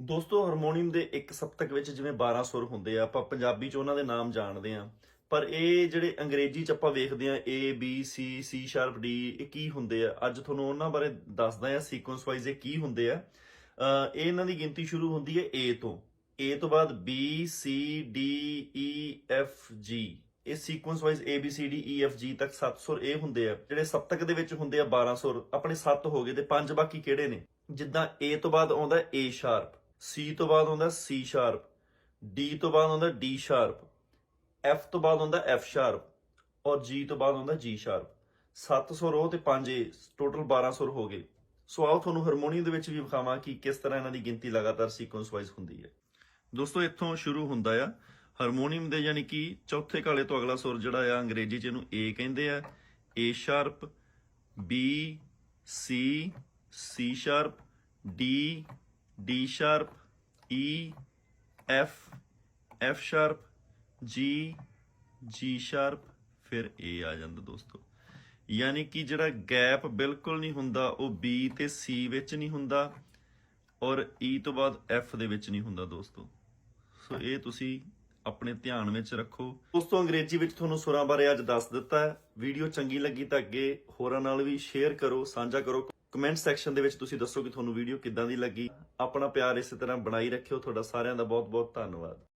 ਦੋਸਤੋ ਹਾਰਮੋਨੀਅਮ ਦੇ ਇੱਕ ਸਪਤਕ ਵਿੱਚ ਜਿਵੇਂ 12 ਸੁਰ ਹੁੰਦੇ ਆ, ਆਪਾਂ ਪੰਜਾਬੀ ਚ ਉਹਨਾਂ ਦੇ ਨਾਮ ਜਾਣਦੇ ਆ। ਪਰ ਇਹ ਜਿਹੜੇ ਅੰਗਰੇਜ਼ੀ ਚ ਆਪਾਂ ਵੇਖਦੇ ਆ, A, B, C C sharp D, ਇਹ ਕੀ ਹੁੰਦੇ ਆ? ਅੱਜ ਤੁਹਾਨੂੰ ਉਹਨਾਂ ਬਾਰੇ ਦੱਸਦਾ ਆ ਸੀਕੁਐਂਸ ਵਾਈਜ਼ ਇਹ ਕੀ ਹੁੰਦੇ ਆ। ਇਹ ਇਹਨਾਂ ਦੀ ਗਿਣਤੀ ਸ਼ੁਰੂ ਹੁੰਦੀ ਹੈ A ਤੋਂ। A ਤੋਂ ਬਾਅਦ B, C, D E F, G ਇਹ sequence wise A, B, C, D E F, G ਤੱਕ 7 ਸੁਰ ਇਹ ਹੁੰਦੇ ਆ। ਜਿਹੜੇ ਸਪਤਕ ਦੇ ਵਿੱਚ ਹੁੰਦੇ ਆ 12 ਸੁਰ, ਆਪਣੇ 7 ਹੋ ਗਏ ਤੇ ਪੰਜ ਬਾਕੀ ਕਿਹੜੇ ਨੇ? ਜਿੱਦਾਂ A ਤੋਂ ਬਾਅਦ ਆਉਂਦਾ A ਸ਼ਾਰਪ ਸੀ ਤੋਂ ਬਾਅਦ ਆਉਂਦਾ ਸੀ ਸ਼ਾਰਪ ਡੀ ਤੋਂ ਬਾਅਦ ਆਉਂਦਾ ਡੀ ਸ਼ਾਰਪ ਐਫ ਤੋਂ ਬਾਅਦ ਆਉਂਦਾ ਐਫ ਸ਼ਾਰਪ ਔਰ ਜੀ ਤੋਂ ਬਾਅਦ ਆਉਂਦਾ ਜੀ ਸ਼ਾਰਪ 7 ਸੁਰ ਉਹ ਤੇ 5 ਇਹ ਟੋਟਲ 12 ਸੁਰ ਹੋ ਗਏ। ਸੋ ਆਓ ਤੁਹਾਨੂੰ ਹਾਰਮੋਨੀਅਮ ਦੇ ਵਿੱਚ ਵੀ ਵਿਖਾਵਾਂ ਕਿ ਕਿਸ ਤਰ੍ਹਾਂ ਇਹਨਾਂ ਦੀ ਗਿਣਤੀ ਲਗਾਤਾਰ ਸੀਕੁਐਂਸ ਵਾਈਜ਼ ਹੁੰਦੀ ਹੈ। ਦੋਸਤੋ, ਇੱਥੋਂ ਸ਼ੁਰੂ ਹੁੰਦਾ ਆ ਹਾਰਮੋਨੀਅਮ ਦੇ, ਯਾਨੀ ਕਿ ਚੌਥੇ ਕਾਲੇ ਤੋਂ ਅਗਲਾ ਸੁਰ ਜਿਹੜਾ ਆ ਅੰਗਰੇਜ਼ੀ ਚ ਇਹਨੂੰ A ਕਹਿੰਦੇ ਆ। A sharp B, C C sharp D D sharp E F F sharp G G sharp ਫਿਰ ਏ ਆ ਜਾਂਦਾ ਦੋਸਤੋ। ਯਾਨੀ ਕਿ ਜਿਹੜਾ ਗੈਪ ਬਿਲਕੁਲ ਨਹੀਂ ਹੁੰਦਾ, ਉਹ B ਤੇ C ਵਿੱਚ ਨਹੀਂ ਹੁੰਦਾ ਔਰ E ਤੋਂ ਬਾਅਦ F ਦੇ ਵਿੱਚ ਨਹੀਂ ਹੁੰਦਾ ਦੋਸਤੋ। ਸੋ ਇਹ ਤੁਸੀਂ ਆਪਣੇ ਧਿਆਨ ਵਿੱਚ ਰੱਖੋ। ਦੋਸਤੋ, ਅੰਗਰੇਜ਼ੀ ਵਿੱਚ ਤੁਹਾਨੂੰ ਸੁਰਾਂ ਬਾਰੇ ਅੱਜ ਦੱਸ ਦਿੱਤਾ ਹੈ। ਵੀਡੀਓ ਚੰਗੀ ਲੱਗੀ ਤਾਂ ਅੱਗੇ ਹੋਰਾਂ ਨਾਲ ਵੀ ਸ਼ੇਅਰ ਕਰੋ, ਸਾਂਝਾ ਕਰੋ। ਕਮੈਂਟ ਸੈਕਸ਼ਨ ਦੇ ਵਿੱਚ ਤੁਸੀਂ ਦੱਸੋ ਕਿ ਤੁਹਾਨੂੰ ਵੀਡੀਓ ਕਿੱਦਾਂ ਦੀ ਲੱਗੀ। ਆਪਣਾ ਪਿਆਰ ਇਸੇ ਤਰ੍ਹਾਂ ਬਣਾਈ ਰੱਖਿਓ। ਤੁਹਾਡਾ ਸਾਰਿਆਂ ਦਾ ਬਹੁਤ ਬਹੁਤ ਧੰਨਵਾਦ।